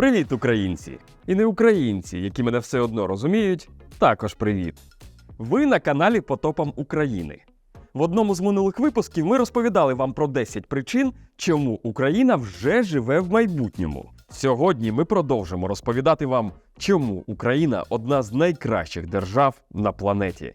Привіт, українці! І не українці, які мене все одно розуміють, також привіт. Ви на каналі Потопам України. В одному з минулих випусків ми розповідали вам про 10 причин, чому Україна вже живе в майбутньому. Сьогодні ми продовжимо розповідати вам, чому Україна одна з найкращих держав на планеті.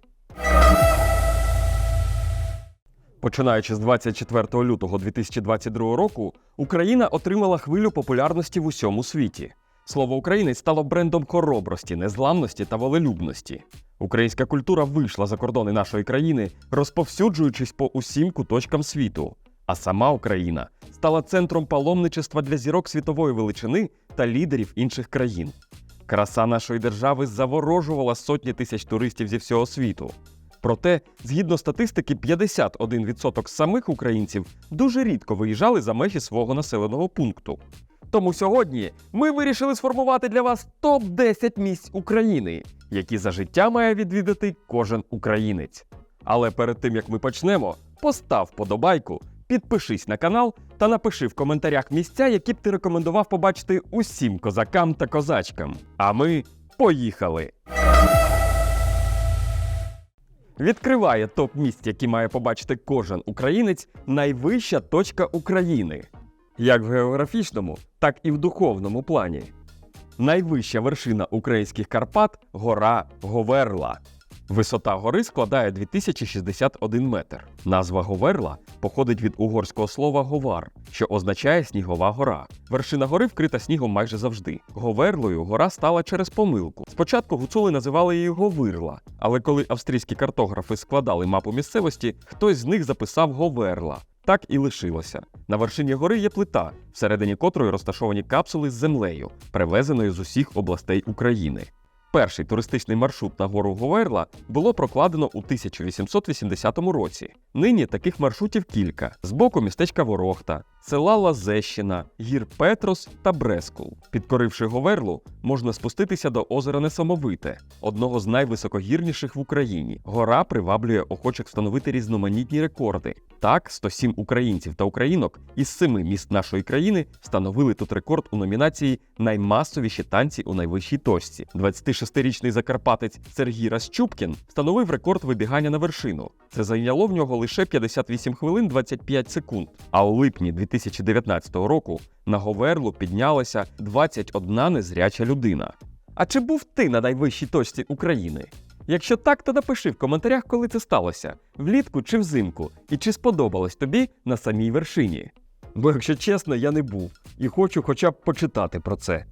Починаючи з 24 лютого 2022 року, Україна отримала хвилю популярності в усьому світі. Слово українець стало брендом хоробрості, незламності та волелюбності. Українська культура вийшла за кордони нашої країни, розповсюджуючись по усім куточкам світу. А сама Україна стала центром паломничества для зірок світової величини та лідерів інших країн. Краса нашої держави заворожувала сотні тисяч туристів зі всього світу. Проте, згідно статистики, 51% самих українців дуже рідко виїжджали за межі свого населеного пункту. Тому сьогодні ми вирішили сформувати для вас топ-10 місць України, які за життя має відвідати кожен українець. Але перед тим як ми почнемо, постав подобайку, підпишись на канал та напиши в коментарях місця, які б ти рекомендував побачити усім козакам та козачкам. А ми поїхали! Відкриває топ місць, які має побачити кожен українець, найвища точка України. Як в географічному, так і в духовному плані. Найвища вершина українських Карпат гора Говерла. Висота гори складає 2061 метр. Назва Говерла походить від угорського слова говар, що означає снігова гора. Вершина гори вкрита снігом майже завжди. Говерлою гора стала через помилку. Спочатку гуцули називали її Говирла, але коли австрійські картографи складали мапу місцевості, хтось з них записав Говерла. Так і лишилося. На вершині гори є плита, всередині котрої розташовані капсули з землею, привезеною з усіх областей України. Перший туристичний маршрут на гору Говерла було прокладено у 1880 році. Нині таких маршрутів кілька: з боку містечка Ворохта, села Лазещина, гір Петрос та Брескул. Підкоривши Говерлу, можна спуститися до озера Несамовите, одного з найвисокогірніших в Україні. Гора приваблює охочих встановити різноманітні рекорди. Так, 107 українців та українок із семи міст нашої країни встановили тут рекорд у номінації Наймасовіші танці у найвищій точці. 26-річний закарпатець Сергій Расчупкін встановив рекорд вибігання на вершину. Це зайняло в нього лише 58 хвилин 25 секунд. А у липні 2019 року на Говерлу піднялася 21 незряча людина. А чи був ти на найвищій точці України? Якщо так, то напиши в коментарях, коли це сталося, влітку чи взимку, і чи сподобалось тобі на самій вершині. Бо, якщо чесно, я не був і хочу хоча б почитати про це.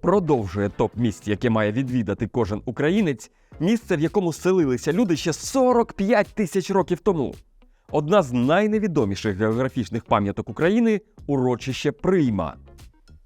Продовжує топ місць, яке має відвідати кожен українець, місце, в якому селилися люди ще 45 тисяч років тому. Одна з найневідоміших географічних пам'яток України урочище Прийма.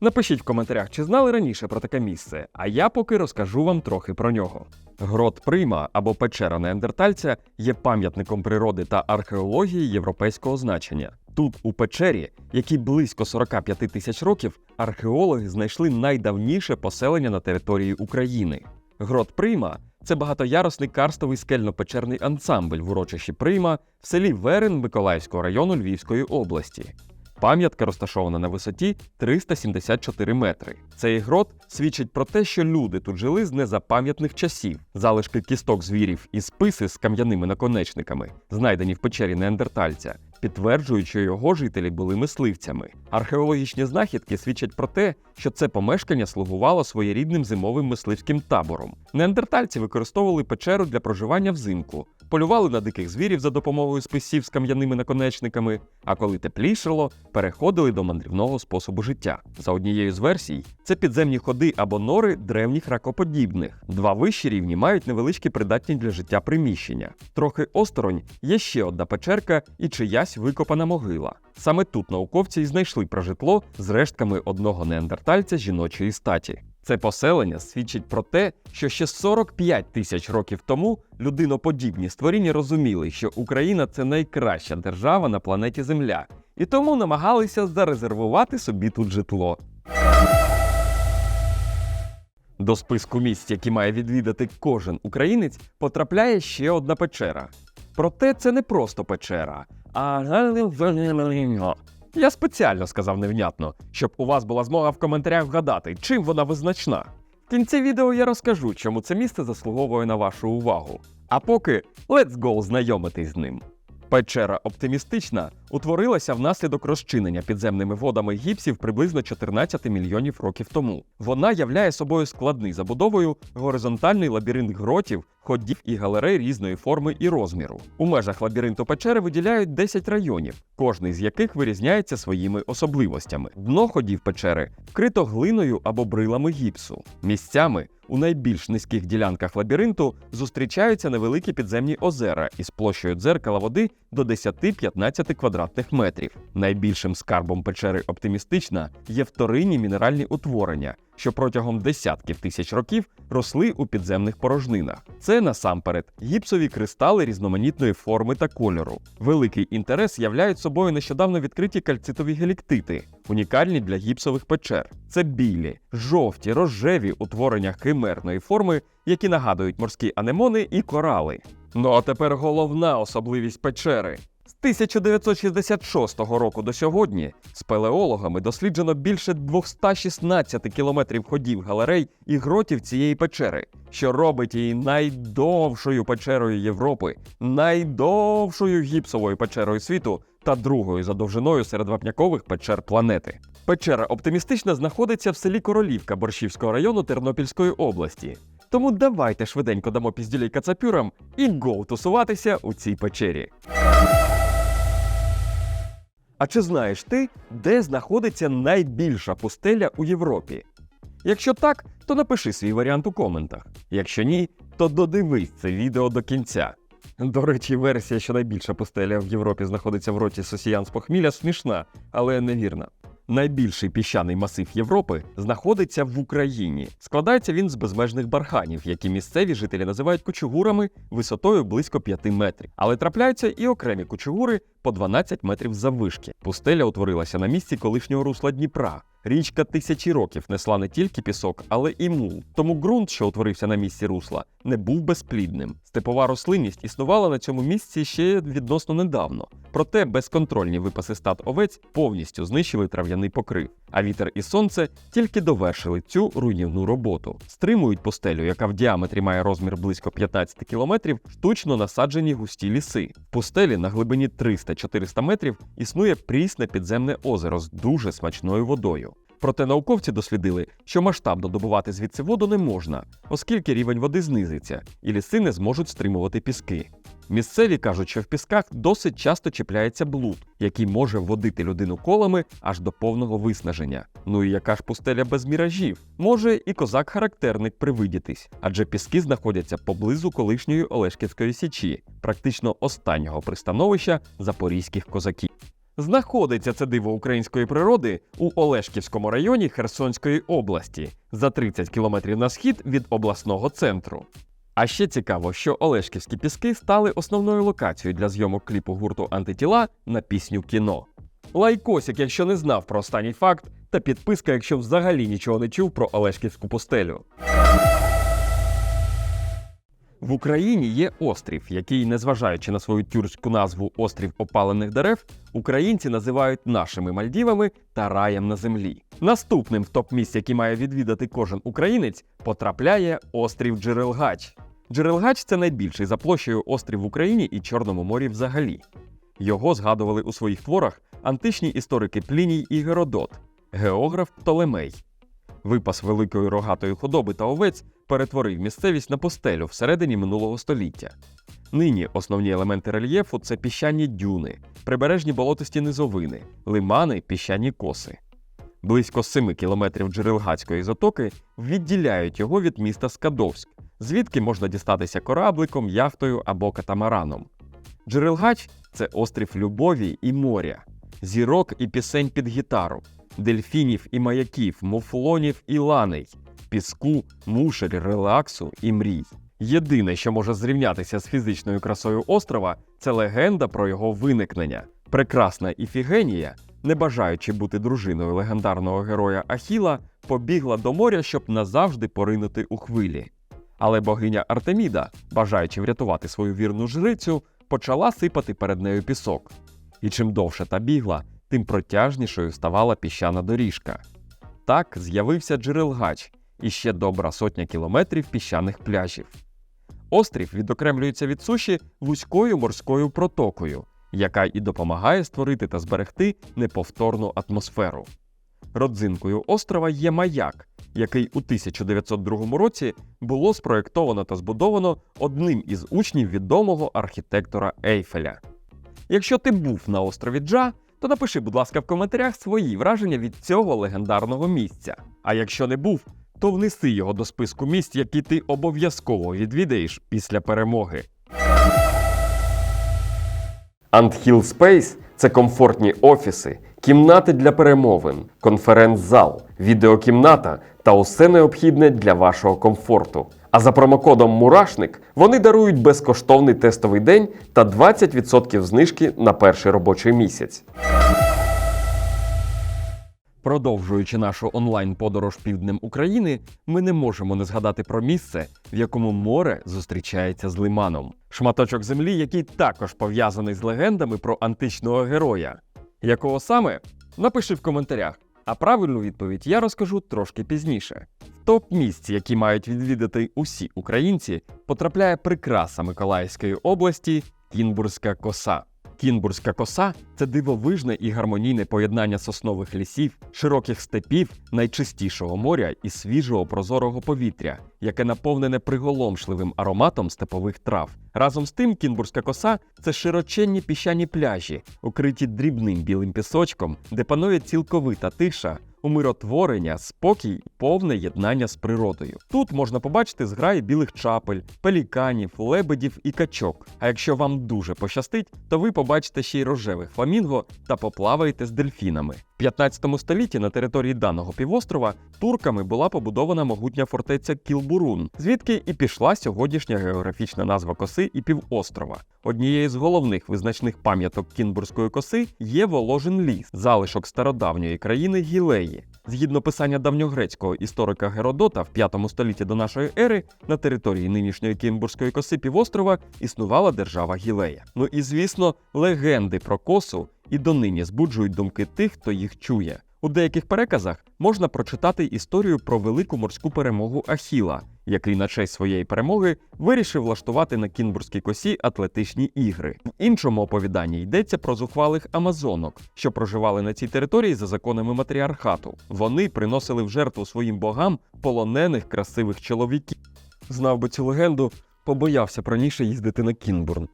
Напишіть в коментарях, чи знали раніше про таке місце, а я поки розкажу вам трохи про нього. Грот Прийма або печера неандертальця є пам'ятником природи та археології європейського значення. Тут, у печері, якій близько 45 тисяч років, археологи знайшли найдавніше поселення на території України. Грот Прийма це багатоярусний карстовий скельно-печерний ансамбль в урочищі Прийма в селі Верен Миколаївського району Львівської області. Пам'ятка розташована на висоті 374 метри. Цей грот свідчить про те, що люди тут жили з незапам'ятних часів. Залишки кісток звірів і списи з кам'яними наконечниками, знайдені в печері неандертальця, підтверджують, що його жителі були мисливцями. Археологічні знахідки свідчать про те, що це помешкання слугувало своєрідним зимовим мисливським табором. Неандертальці використовували печеру для проживання взимку, полювали на диких звірів за допомогою списів з кам'яними наконечниками, а коли теплішало, переходили до мандрівного способу життя. За однією з версій, це підземні ходи або нори древніх ракоподібних. Два вищі рівні мають невеличкі придатні для життя приміщення. Трохи осторонь є ще одна печерка і чиясь викопана могила. Саме тут науковці й знайшли прожитло з рештками одного неандертальця жіночої статі. Це поселення свідчить про те, що ще 45 тисяч років тому людиноподібні створіння розуміли, що Україна це найкраща держава на планеті Земля, і тому намагалися зарезервувати собі тут житло. До списку місць, які має відвідати кожен українець, потрапляє ще одна печера. Проте це не просто печера, а Я спеціально сказав невнятно, щоб у вас була змога в коментарях вгадати, чим вона визначна. В кінці відео я розкажу, чому це місце заслуговує на вашу увагу. А поки let's go знайомитись з ним. Печера оптимістична утворилася внаслідок розчинення підземними водами гіпсів приблизно 14 мільйонів років тому. Вона являє собою складний забудовою горизонтальний лабіринт гротів, ходів і галерей різної форми і розміру. У межах лабіринту печери виділяють 10 районів, кожний з яких вирізняється своїми особливостями. Дно ходів печери вкрито глиною або брилами гіпсу. Місцями у найбільш низьких ділянках лабіринту зустрічаються невеликі підземні озера із площею дзеркала води до 10-15 квадратних метрів. Найбільшим скарбом печери оптимістична є вторинні мінеральні утворення, що протягом десятків тисяч років росли у підземних порожнинах. Це насамперед гіпсові кристали різноманітної форми та кольору. Великий інтерес являють собою нещодавно відкриті кальцитові геліктити, унікальні для гіпсових печер. Це білі, жовті, рожеві утворення химерної форми, які нагадують морські анемони і корали. Ну а тепер головна особливість печери. З 1966 року до сьогодні спелеологами досліджено більше 216 кілометрів ходів галерей і гротів цієї печери, що робить її найдовшою печерою Європи, найдовшою гіпсовою печерою світу та другою за довжиною серед вапнякових печер планети. Печера оптимістична знаходиться в селі Королівка Борщівського району Тернопільської області. Тому давайте швиденько дамо пізділей кацапюрам і гоу тусуватися у цій печері. А чи знаєш ти, де знаходиться найбільша пустеля у Європі? Якщо так, то напиши свій варіант у коментах. Якщо ні, то додивись це відео до кінця. До речі, версія, що найбільша пустеля в Європі знаходиться в роті Сосіян з похмілля, смішна, але невірна. Найбільший піщаний масив Європи знаходиться в Україні. Складається він з безмежних барханів, які місцеві жителі називають кучугурами висотою близько 5 метрів. Але трапляються і окремі кучугури по 12 метрів заввишки. Пустеля утворилася на місці колишнього русла Дніпра. Річка тисячі років несла не тільки пісок, але і мул. Тому ґрунт, що утворився на місці русла, не був безплідним. Степова рослинність існувала на цьому місці ще відносно недавно. Проте безконтрольні випаси стад овець повністю знищили трав'яний покрив. А вітер і сонце тільки довершили цю руйнівну роботу. Стримують пустелю, яка в діаметрі має розмір близько 15 кілометрів, штучно насаджені густі ліси. В пустелі на глибині 300-400 метрів існує прісне підземне озеро з дуже смачною водою. Проте науковці дослідили, що масштабно добувати звідси воду не можна, оскільки рівень води знизиться, і ліси не зможуть стримувати піски. Місцеві кажуть, що в пісках досить часто чіпляється блуд, який може водити людину колами аж до повного виснаження. Ну і яка ж пустеля без міражів? Може і козак-характерник привидітись, адже піски знаходяться поблизу колишньої Олешківської січі, практично останнього пристановища запорізьких козаків. Знаходиться це диво української природи у Олешківському районі Херсонської області за 30 кілометрів на схід від обласного центру. А ще цікаво, що Олешківські піски стали основною локацією для зйомок кліпу гурту антитіла на пісню кіно. Лайкосик, якщо не знав про останній факт, та підписка, якщо взагалі нічого не чув про Олешківську пустелю. В Україні є острів, який, незважаючи на свою тюркську назву острів опалених дерев, українці називають нашими Мальдівами та раєм на землі. Наступним в топ місць, який має відвідати кожен українець, потрапляє острів Джерелгач. Джерелгач це найбільший за площею острів в Україні і Чорному морі взагалі. Його згадували у своїх творах античні історики Пліній і Геродот, географ Птолемей. Випас великої рогатої худоби та овець перетворив місцевість на постелю всередині минулого століття. Нині основні елементи рельєфу це піщані дюни, прибережні болотисті низовини, лимани, піщані коси. Близько 7 кілометрів Джерелгацької затоки відділяють його від міста Скадовськ, звідки можна дістатися корабликом, яхтою або катамараном. Джерелгач це острів любові і моря, зірок і пісень під гітару, дельфінів і маяків, муфлонів і ланей, піску, мушель, релаксу і мрій. Єдине, що може зрівнятися з фізичною красою острова, це легенда про його виникнення. Прекрасна Іфігенія, не бажаючи бути дружиною легендарного героя Ахіла, побігла до моря, щоб назавжди поринути у хвилі. Але богиня Артеміда, бажаючи врятувати свою вірну жрицю, почала сипати перед нею пісок. І чим довше та бігла, тим протяжнішою ставала піщана доріжка. Так з'явився Джерелгач і ще добра сотня кілометрів піщаних пляжів. Острів відокремлюється від суші вузькою морською протокою, яка і допомагає створити та зберегти неповторну атмосферу. Родзинкою острова є маяк, який у 1902 році було спроєктовано та збудовано одним із учнів відомого архітектора Ейфеля. Якщо ти був на острові Джа, то напиши, будь ласка, в коментарях свої враження від цього легендарного місця. А якщо не був, то внеси його до списку місць, які ти обов'язково відвідаєш після перемоги. Anthill Space – це комфортні офіси, кімнати для перемовин, конференц-зал, відеокімната та усе необхідне для вашого комфорту. А за промокодом Мурашник вони дарують безкоштовний тестовий день та 20% знижки на перший робочий місяць. Продовжуючи нашу онлайн-подорож півднем України, ми не можемо не згадати про місце, в якому море зустрічається з лиманом. Шматочок землі, який також пов'язаний з легендами про античного героя. Якого саме? Напиши в коментарях. А правильну відповідь я розкажу трошки пізніше. В топ місць, які мають відвідати усі українці, потрапляє прикраса Миколаївської області Кінбурзька коса. Кінбурзька коса це дивовижне і гармонійне поєднання соснових лісів, широких степів, найчистішого моря і свіжого прозорого повітря, яке наповнене приголомшливим ароматом степових трав. Разом з тим, кінбурзька коса це широченні піщані пляжі, укриті дрібним білим пісочком, де панує цілковита тиша, умиротворення, спокій повне єднання з природою. Тут можна побачити зграї білих чапель, пеліканів, лебедів і качок. А якщо вам дуже пощастить, то ви побачите ще й рожевих фламінго та поплаваєте з дельфінами. В 15 столітті на території даного півострова турками була побудована могутня фортеця Кілбурун, звідки і пішла сьогоднішня географічна назва коси і півострова. Однією з головних визначних пам'яток Кінбурзької коси є Воложин ліс, залишок стародавньої країни Гілеї. Згідно писання давньогрецького історика Геродота в 5 столітті до нашої ери на території нинішньої Кінбурзької коси півострова існувала держава Гілея. Ну і звісно, легенди про косу і донині збуджують думки тих, хто їх чує. У деяких переказах можна прочитати історію про велику морську перемогу Ахіла, який на честь своєї перемоги вирішив влаштувати на Кінбурзькій косі атлетичні ігри. В іншому оповіданні йдеться про зухвалих амазонок, що проживали на цій території за законами матріархату. Вони приносили в жертву своїм богам полонених красивих чоловіків. Знав би цю легенду, побоявся б раніше їздити на Кінбурн.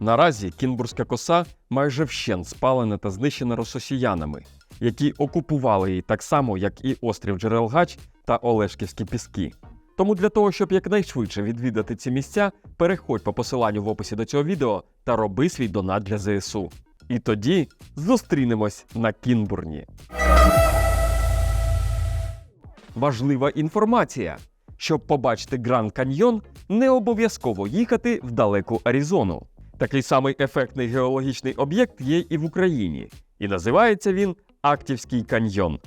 Наразі Кінбурзька коса майже вщент спалена та знищена рососіянами, які окупували її так само, як і острів Джерелгач та Олешківські піски. Тому для того, щоб якнайшвидше відвідати ці місця, переходь по посиланню в описі до цього відео та роби свій донат для ЗСУ. І тоді зустрінемось на Кінбурні. Важлива інформація. Щоб побачити Гранд Каньйон, не обов'язково їхати в далеку Аризону. Такий самий ефектний геологічний об'єкт є і в Україні, і називається він Актівський каньйон.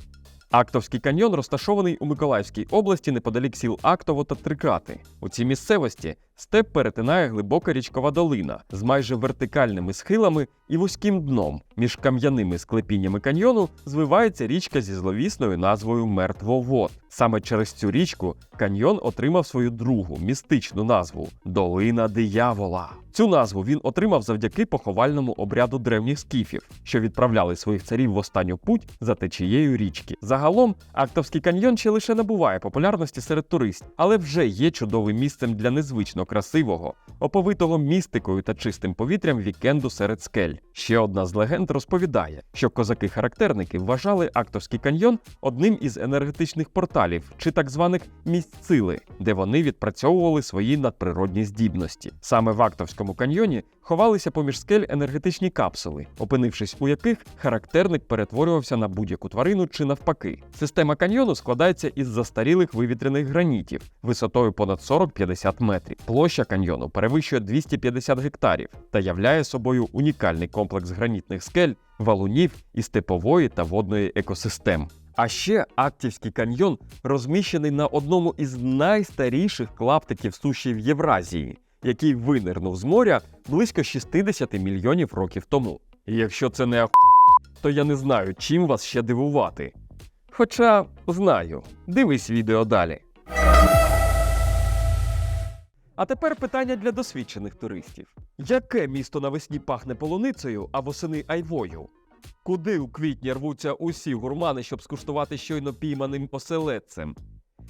Актовський каньйон розташований у Миколаївській області неподалік сіл Актово та Трикати. У цій місцевості степ перетинає глибока річкова долина з майже вертикальними схилами і вузьким дном. Між кам'яними склепіннями каньйону звивається річка зі зловісною назвою Мертвовод. Саме через цю річку каньйон отримав свою другу містичну назву Долина диявола. Цю назву він отримав завдяки поховальному обряду древніх скіфів, що відправляли своїх царів в останню путь за течією річки. Загалом, Актовський каньйон ще лише набуває популярності серед туристів, але вже є чудовим місцем для незвично красивого, оповитого містикою та чистим повітрям вікенду серед скель. Ще одна з легенд розповідає, що козаки-характерники вважали Актовський каньйон одним із енергетичних порталів чи так званих місць де вони відпрацьовували свої надприродні здібності. Саме в Актовському каньйоні ховалися поміж скель енергетичні капсули, опинившись у яких характерник перетворювався на будь-яку тварину чи навпаки. Система каньйону складається із застарілих вивітряних гранітів висотою понад 40-50 метрів. Площа каньйону перевищує 250 гектарів та являє собою унікальний комплекс гранітних скель, валунів і степової та водної екосистем. А ще Актівський каньйон розміщений на одному із найстаріших клаптиків суші в Євразії, який винирнув з моря близько 60 мільйонів років тому. І якщо це не ах... то я не знаю, чим вас ще дивувати. Хоча знаю, дивись відео далі. А тепер питання для досвідчених туристів: яке місто навесні пахне полуницею, а восени айвою? Куди у квітні рвуться усі гурмани, щоб скуштувати щойно пійманим оселедцем?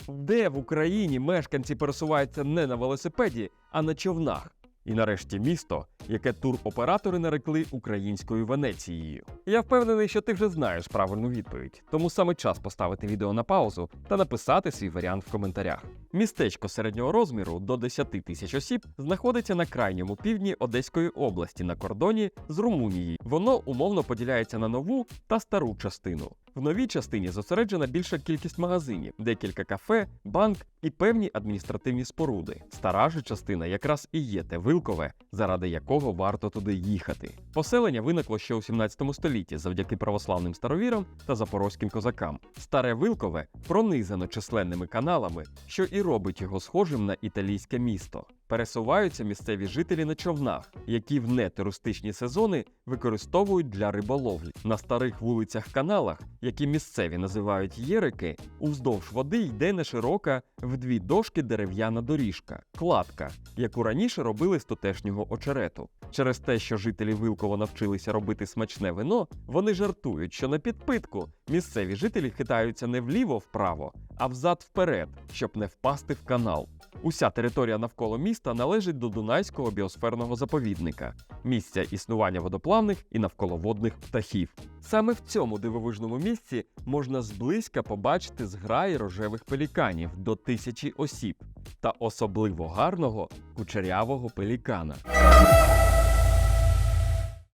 Де в Україні мешканці пересуваються не на велосипеді, а на човнах? І нарешті місто, яке туроператори нарекли українською Венецією. Я впевнений, що ти вже знаєш правильну відповідь, тому саме час поставити відео на паузу та написати свій варіант в коментарях. Містечко середнього розміру до 10 тисяч осіб знаходиться на крайньому півдні Одеської області на кордоні з Румунією. Воно умовно поділяється на нову та стару частину. В новій частині зосереджена більша кількість магазинів, декілька кафе, банк і певні адміністративні споруди. Стара ж частина якраз і є те вилкове, заради якого варто туди їхати. Поселення виникло ще у 17 столітті завдяки православним старовірам та запорозьким козакам. Старе Вилкове пронизано численними каналами, що і робить його схожим на італійське місто. Пересуваються місцеві жителі на човнах, які в нетуристичні сезони використовують для риболовлі. На старих вулицях-каналах, які місцеві називають єрики, уздовж води йде неширока в дві дошки дерев'яна доріжка, кладка, яку раніше робили з тутешнього очерету. Через те, що жителі Вилкова навчилися робити смачне вино, вони жартують, що на підпитку місцеві жителі хитаються не вліво-вправо, а взад-вперед, щоб не впасти в канал. Уся територія навколо міста належить до Дунайського біосферного заповідника, місця існування водоплавних і навколоводних птахів. Саме в цьому дивовижному місці можна зблизька побачити зграї рожевих пеліканів до тисячі осіб та особливо гарного кучерявого пелікана.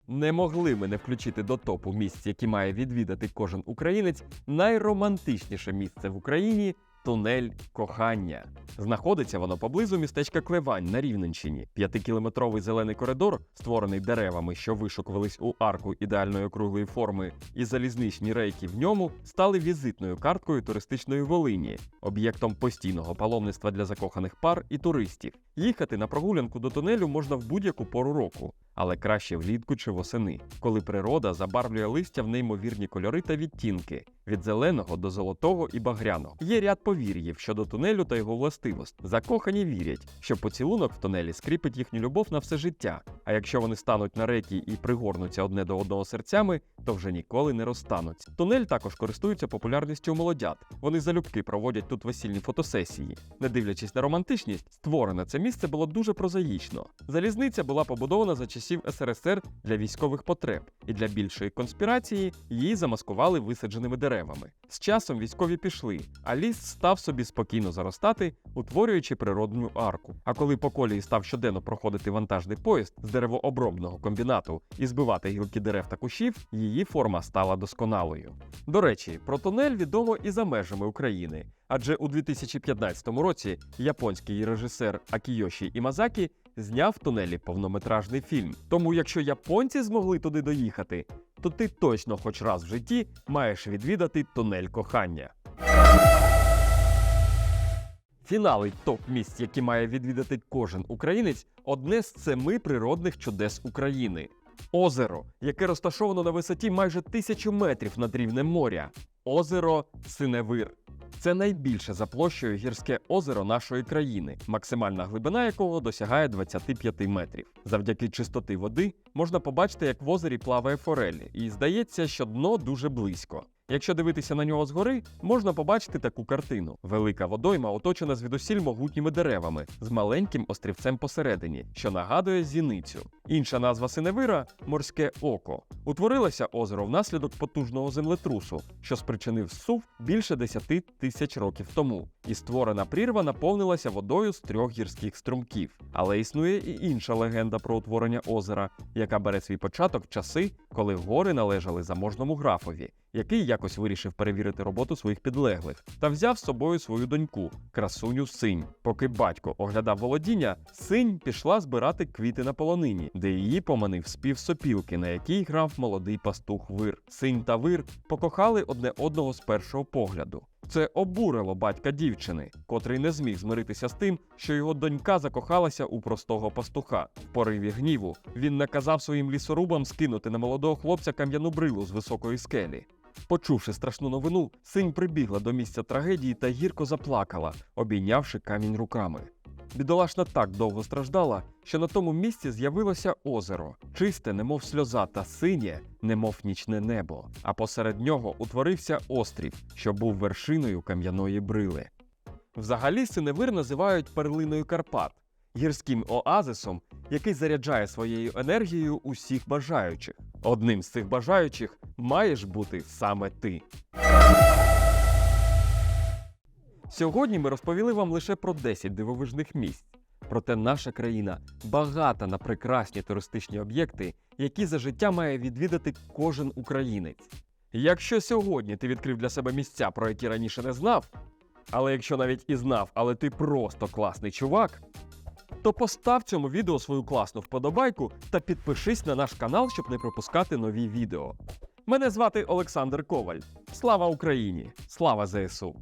Не могли ми не включити до топу місць, які має відвідати кожен українець, найромантичніше місце в Україні тунель кохання. Знаходиться воно поблизу містечка Клевань на Рівненщині. П'ятикілометровий зелений коридор, створений деревами, що вишукувались у арку ідеальної округлої форми, і залізничні рейки в ньому стали візитною карткою туристичної Волині, об'єктом постійного паломництва для закоханих пар і туристів. Їхати на прогулянку до тунелю можна в будь-яку пору року. Але краще влітку чи восени, коли природа забарвлює листя в неймовірні кольори та відтінки від зеленого до золотого і багряного. Є ряд повір'їв щодо тунелю та його властивость. Закохані вірять, що поцілунок в тунелі скріпить їхню любов на все життя. А якщо вони стануть на рекі і пригорнуться одне до одного серцями, то вже ніколи не розстануться. Тунель також користується популярністю у молодят. Вони залюбки проводять тут весільні фотосесії. Не дивлячись на романтичність, створене це місце було дуже прозаїчно. Залізниця була побудована за часів СРСР для військових потреб, і для більшої конспірації її замаскували висадженими деревами. З часом військові пішли, а ліс став собі спокійно заростати, утворюючи природну арку. А коли по колії став щоденно проходити вантажний поїзд з деревообробного комбінату і збивати гілки дерев та кущів, її форма стала досконалою. До речі, про тунель відомо і за межами України. Адже у 2015 році японський режисер Акійоші Імазакі зняв в тунелі повнометражний фільм. Тому, якщо японці змогли туди доїхати, то ти точно хоч раз в житті маєш відвідати тунель кохання. Фінали топ місць, які має відвідати кожен українець, одне з семи природних чудес України. Озеро, яке розташовано на висоті майже тисячу метрів над рівнем моря. Озеро Синевир. Це найбільше за площею гірське озеро нашої країни, максимальна глибина якого досягає 25 метрів. Завдяки чистоти води можна побачити, як в озері плаває форель, і здається, що дно дуже близько. Якщо дивитися на нього згори, можна побачити таку картину: велика водойма оточена звідусіль могутніми деревами з маленьким острівцем посередині, що нагадує зіницю. Інша назва синевира морське око. Утворилося озеро внаслідок потужного землетрусу, що спричинив сув більше 10 тисяч років тому. І створена прірва наповнилася водою з трьох гірських струмків. Але існує і інша легенда про утворення озера, яка бере свій початок в часи, коли гори належали заможному графові який якось вирішив перевірити роботу своїх підлеглих та взяв з собою свою доньку, красуню синь. Поки батько оглядав володіння, синь пішла збирати квіти на полонині, де її поманив спів сопілки, на якій грав молодий пастух вир. Синь та вир покохали одне одного з першого погляду. Це обурило батька дівчини, котрий не зміг змиритися з тим, що його донька закохалася у простого пастуха. В пориві гніву він наказав своїм лісорубам скинути на молодого хлопця кам'яну брилу з високої скелі. Почувши страшну новину, синь прибігла до місця трагедії та гірко заплакала, обійнявши камінь руками. Бідолашна так довго страждала, що на тому місці з'явилося озеро, чисте, немов сльоза, та синє, немов нічне небо. А посеред нього утворився острів, що був вершиною кам'яної брили. Взагалі синевир називають перлиною Карпат, гірським оазисом, який заряджає своєю енергією усіх бажаючих. Одним з цих бажаючих маєш бути саме ти. Сьогодні ми розповіли вам лише про 10 дивовижних місць. Проте наша країна багата на прекрасні туристичні об'єкти, які за життя має відвідати кожен українець. Якщо сьогодні ти відкрив для себе місця, про які раніше не знав, але якщо навіть і знав, але ти просто класний чувак, то постав цьому відео свою класну вподобайку та підпишись на наш канал, щоб не пропускати нові відео. Мене звати Олександр Коваль. Слава Україні! Слава ЗСУ!